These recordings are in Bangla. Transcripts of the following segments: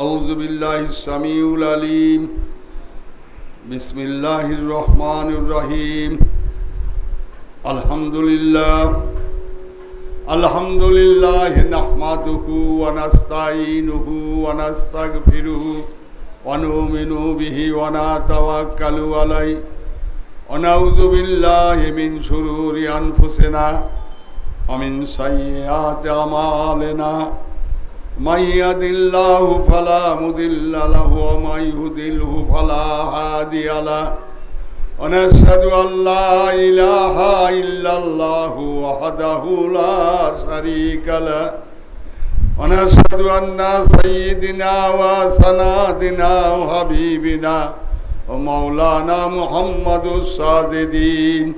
أعوذ بالله السميع العليم بسم الله الرحمن الرحيم الحمد لله الحمد لله نحمده ونستعينه ونستغفره ونؤمن به ونتوكل عليه ونعوذ بالله من شرور أنفسنا ومن سيئات أعمالنا من يهد الله فلا مضل له ومن يضله فلا هادي له ونشهد أن لا إله إلا الله وحده لا شريك له ونشهد أن سيدنا وسندنا وحبيبنا ومولانا محمد الصادقين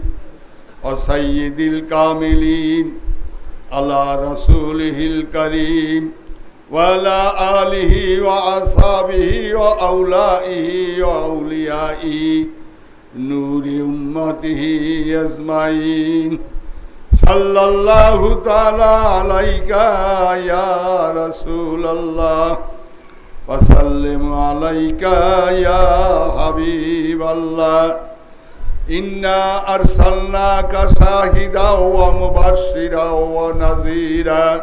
وسيد الكاملين على رسوله الكريم وعلى آله وأصحابه وأولائه وأوليائه نور أمته أجمعين صلى الله تعالى عليك يا رسول الله وسلم عليك يا حبيب الله إنا أرسلناك شاهدا ومبشرا ونذيرا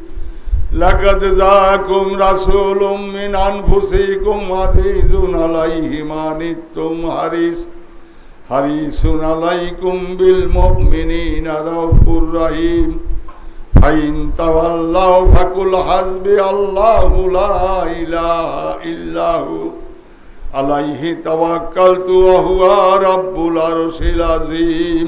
লাকাদ জাকুম রাসূলুম মিন আনফুসিকুম আজিজুন আলাইহি মানিতুম হারিস, হারিসুন আলাইকুম বিল মুমিনিনা রাউফুর রহিম। ফাইন তাওয়াল্লাউ ফাকুল হাসবি আল্লাহু লা ইলাহা ইল্লাহু আলাইহি তাওয়াক্কালতু ওয়া হুয়া রাব্বুল আরশিল আযীম।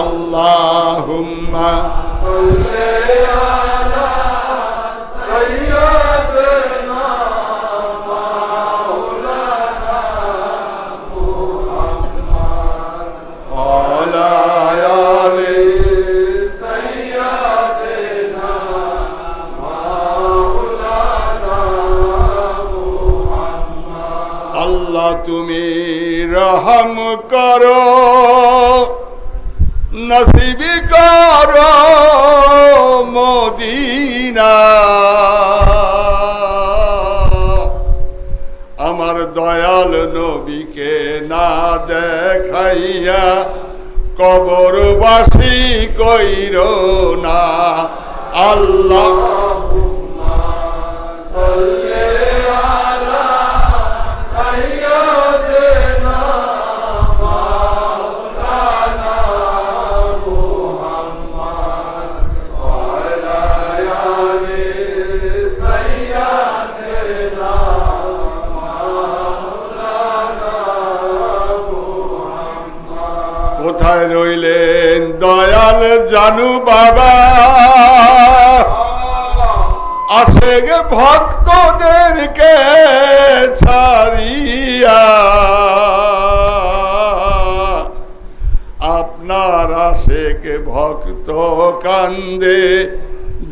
اللهم صل على سيدنا وعلى آل سيدنا مولانا আল্লাহ তুমি রহম করো নসিবি কর মদিনা। আমার দয়াল নবীকে না দেখাইয়া কবরবাসী কইর না। আল্লাহ দয়াল জানু বাবা, আসে গে ভক্তদেরকে ছাড়িয়া। আপনার আসে আশেক ভক্ত কান্দে,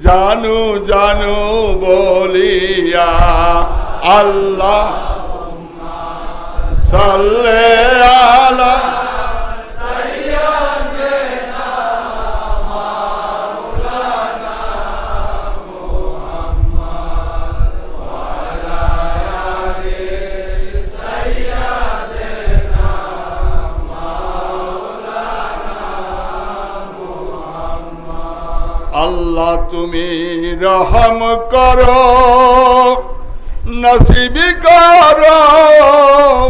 জানু জানু বলিয়া, আল্লাহ সাল্লে আলা তুমি রহম করো, নসিবি কর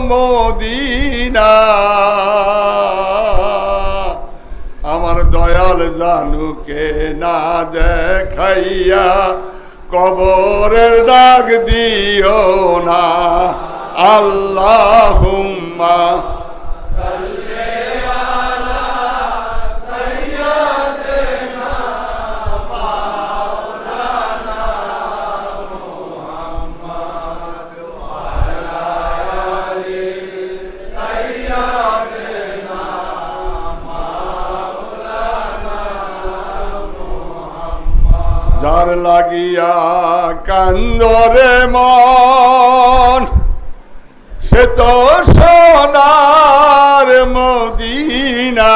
মোদিনা। আমার দয়াল জানুকে না দেখাইয়া কবরের ডাক দিও না। আল্লাহ যার লাগিয়া কান্দরে মন। সে তো সোনার মদিনা।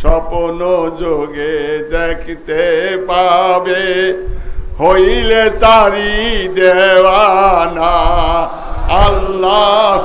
স্বপ্ন যোগে দেখতে পাবে, হইলে তারি দেওয়ানা। আল্লাহ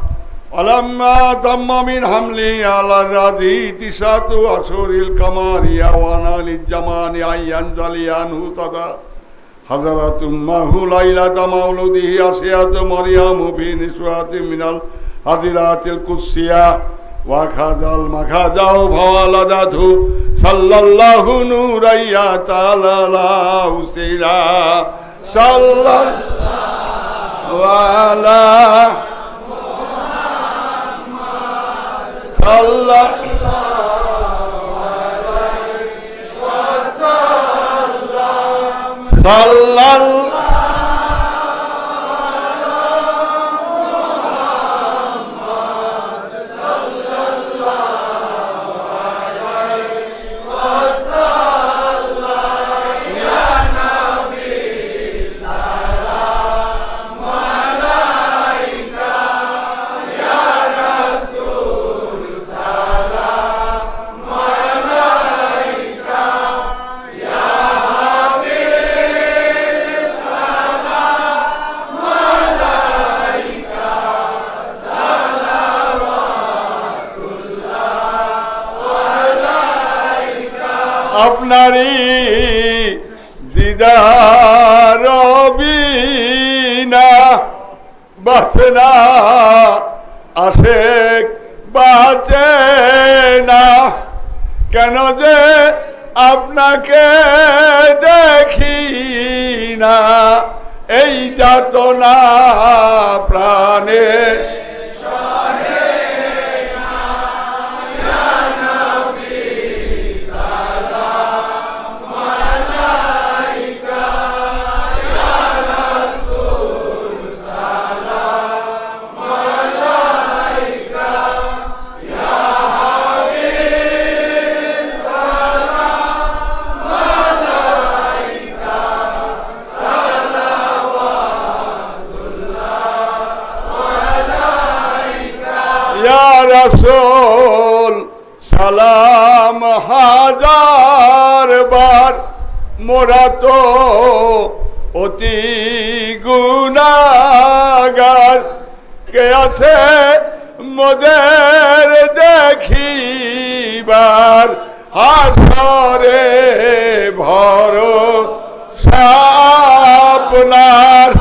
ولما تم من حمله على الرضي تسعة أشهر القمر وانا للجمان أن ينزل عنه تدا حضرت أمه ليلة مولده أشياء مريم في نسوة من الحضرات القدسية وأخذ المخاذ فولدته صلى الله نوريا تعالى له سيرا صلى الله على صلى صلى নারী দিদার বিনা বাঁচে না আসে বাঁচে না। কেন যে আপনাকে দেখি না, এই যাত না প্রাণে রাসূল, সালাম হাজার বার। মোরা তো অতি গুনাগার কে আছে মোদের দেখিবার? হাসরে ভর আপনার।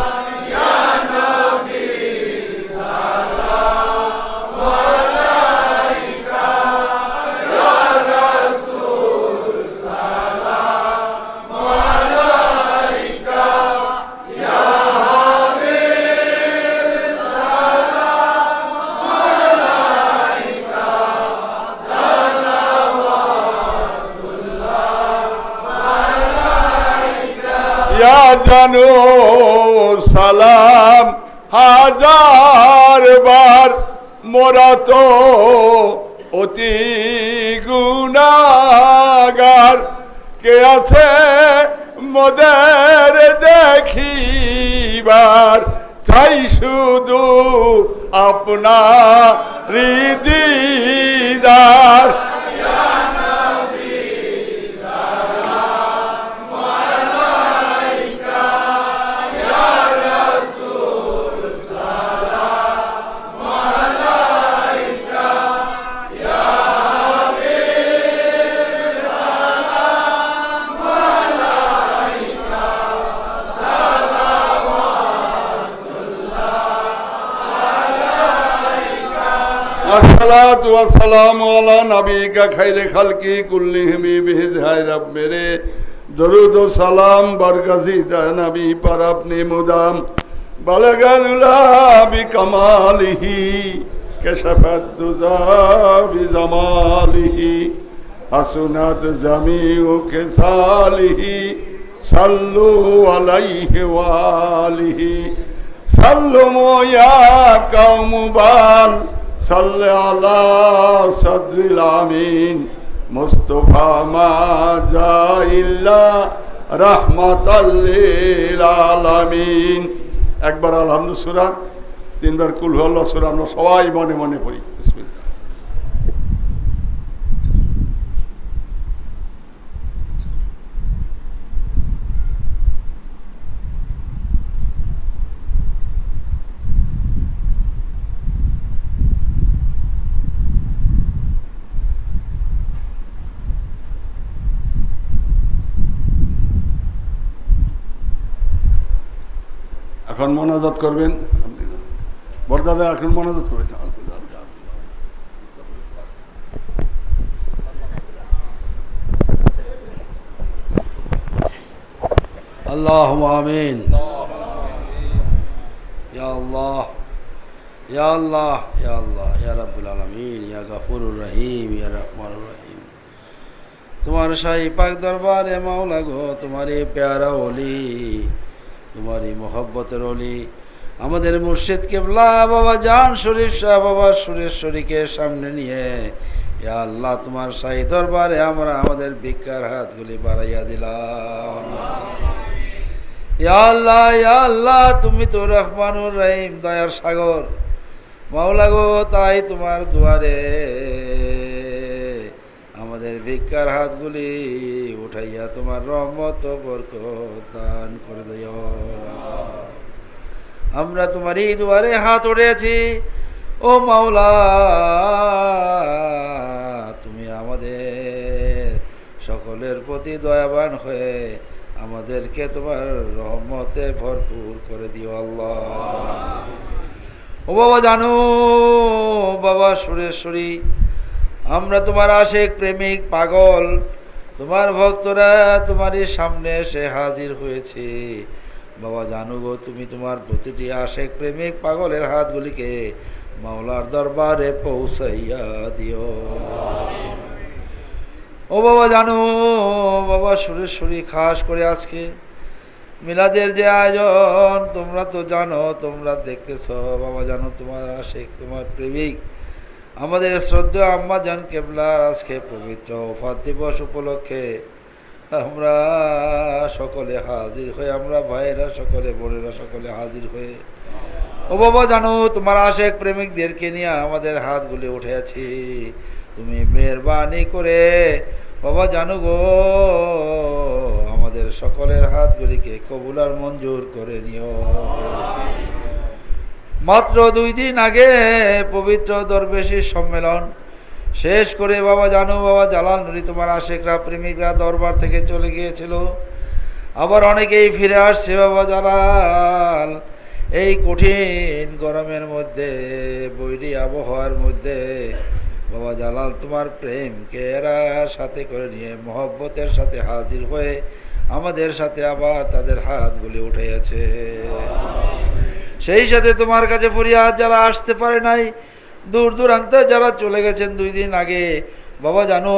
জানো, সালাম হাজার বার। মোরা অতি গুণাগার কে আছে মোদের দেখিবার? চাই শুধু আপনার দিদার আসসালাতু ওয়াসসালামু আলা নাবিকা খাইরে খালকি কুল্লিহিমি বিহিজাই রব মেরে দরুদ ও সালাম বরগাজি নবী সাল্লু আলাইহি সাল্লু ইয়া কাউমুবাল صل على صدر الامين مصطفى ما جاء الا رحمة للعالمين একবার আলহামদুলিল্লাহ সূরা তিনবার কুল আল্লাহ সূরা আমরা সবাই মনে মনে পড়ি এখন মোনাজাত করবেন? আপনি বরদাদা, এখন মোনাজাত করবেন? আল্লাহ আমিন। ইয়া আল্লাহ ইয়া আল্লাহ ইয়া আল্লাহ, ইয়া রাব্বুল আলামিন, ইয়া গাফুরুর রহিম, ইয়া রহমানুর রহিম। তোমার শাহী পাক দরবারে মাওলা গো, তোমারে প্যারা ওলি অলি তোমারই মোহব্বতের অলি, আমাদের মুর্শিদ কেবলা বাবা জান শরীফ শাহ বাবা সুরেশ্বরীকে সামনে নিয়ে আল্লাহ তোমার শাহী দরবারে আমরা আমাদের ভিক্ষার হাতগুলি বাড়াইয়া দিলাম। ইয়া আল্লাহ আল্লাহ, তুমি তো রহমানুর রহিম, দয়ার সাগর। মাওলা গো, তাই তোমার দুয়ারে আমাদের ভিক্ষার হাতগুলি উঠাইয়া তোমার রহমত বরকত দান করে দিও। আমরা তোমার এই দুয়ারে হাত উঠেছি ও মাওলা, তুমি আমাদের সকলের প্রতি দয়াবান হয়ে আমাদেরকে তোমার রহমতে ভরপুর করে দিও আল্লাহ। ও বাবা জানো, বাবা সুরেশ্বরী আমরা তোমার আশেক প্রেমিক পাগল। তোমার ভক্তরা তোমারই সামনে এসে হাজির হয়েছে। বাবা, জানো গো, তুমি তোমার প্রতিটি আশেক প্রেমিক পাগলের হাতগুলিকে মাওলার দরবারে পৌঁছাইয়া দিও। ও বাবা, জানো বাবা সুরেশ্বরী খাস করে আজকে মিলাদের যে আয়োজন, তোমরা তো জানো, তোমরা দেখতেছ। বাবা, জানো, তোমার আশেক, তোমার প্রেমিক আমাদের শ্রদ্ধা আম্মা জান কেবলার আজকে পবিত্র ওফাত দিবস উপলক্ষে আমরা সকলে হাজির হয়ে, আমরা ভাইয়েরা সকলে, বোনেরা সকলে হাজির হয়ে, ও বাবা জানো, তোমার আশেক প্রেমিকদেরকে নিয়ে আমাদের হাতগুলি উঠে আছি। তুমি মেহরবানি করে, বাবা জানো গো, আমাদের সকলের হাতগুলিকে কবুলার মঞ্জুর করে নিও। মাত্র দুই দিন আগে পবিত্র দরবেশীর সম্মেলন শেষ করে বাবা জানো, বাবা জালাল নুরি তোমার আশেকরা, প্রেমিকরা দরবার থেকে চলে গিয়েছিল। আবার অনেকেই ফিরে আসছে, বাবা জালাল। এই কঠিন গরমের মধ্যে, বৈরী আবহাওয়ার মধ্যে, বাবা জালাল তোমার প্রেমকে এরা সাথে করে নিয়ে মহব্বতের সাথে হাজির হয়ে আমাদের সাথে আবার তাদের হাতগুলি উঠেছে সেই সাথে তোমার কাছে ফরিয়াদ যারা আসতে পারে নাই, দূর দূরান্তে যারা চলে গেছেন দুই দিন আগে, বাবা জানো,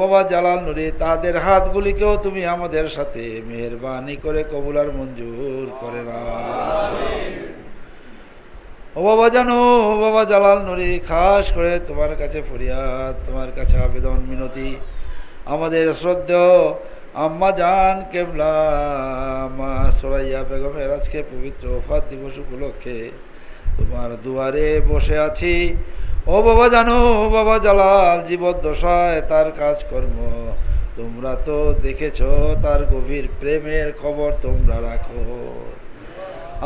বাবা জালাল নুরি, তাদের হাতগুলিকেও তুমি আমাদের সাথে মেহরবানি করে কবুলার মঞ্জুর করে না ও বাবা জানো বাবা জালাল নুরি, খাস করে তোমার কাছে ফরিয়াদ, তোমার কাছে আবেদন, মিনতি, আমাদের শ্রদ্ধেয় আম্মা জান কেবলা মা সরাইয়া বেগমের আজকে পবিত্র ফাত দিবস উপলক্ষে তোমার দুয়ারে বসে আছি। ও বাবা জানো, ও বাবা জালাল, জীবদ্দশায় তার কাজকর্ম। তোমরা তো দেখেছ, তার গভীর প্রেমের খবর তোমরা রাখো।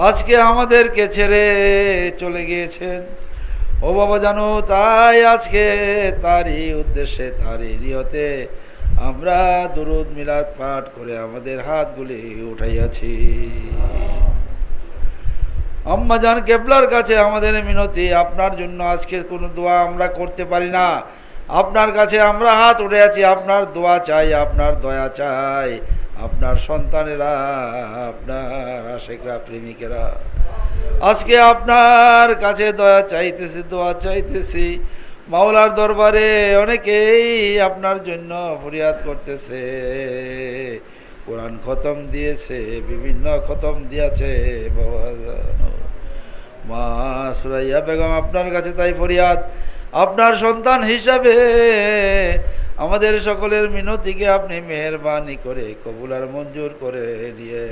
আজকে আমাদেরকে ছেড়ে চলে গিয়েছেন। ও বাবা জানো, তাই আজকে তারই উদ্দেশ্যে, তারই নিয়তে আমরা দুরুদ মিলাদ পাঠ করে আমাদের হাতগুলি উঠাইয়াছি। আম্মা জান কেবলার কাছে আমাদের মিনতি, আপনার জন্য আজকে কোনো দোয়া আমরা করতে পারি না। আপনার কাছে আমরা হাত উঠে আছি আপনার দোয়া চাই, আপনার দয়া চাই। আপনার সন্তানেরা, আপনার আশেকরা, প্রেমিকেরা, আজকে আপনার কাছে দয়া চাইতেছি, দোয়া চাইতেছি। মাওলার দরবারে অনেকেই আপনার জন্য ফরিয়াদ করতেছে। কোরআন খতম দিয়েছে, বিভিন্ন খতম দিয়েছে, বাবা। মা সুরাইয়া বেগম আপনার কাছে তাই ফরিয়াদ। আপনার সন্তান হিসাবে আমাদের সকলের মিনতিকে আপনি মেহরবানি করে কবুলার মঞ্জুর করে নিয়ে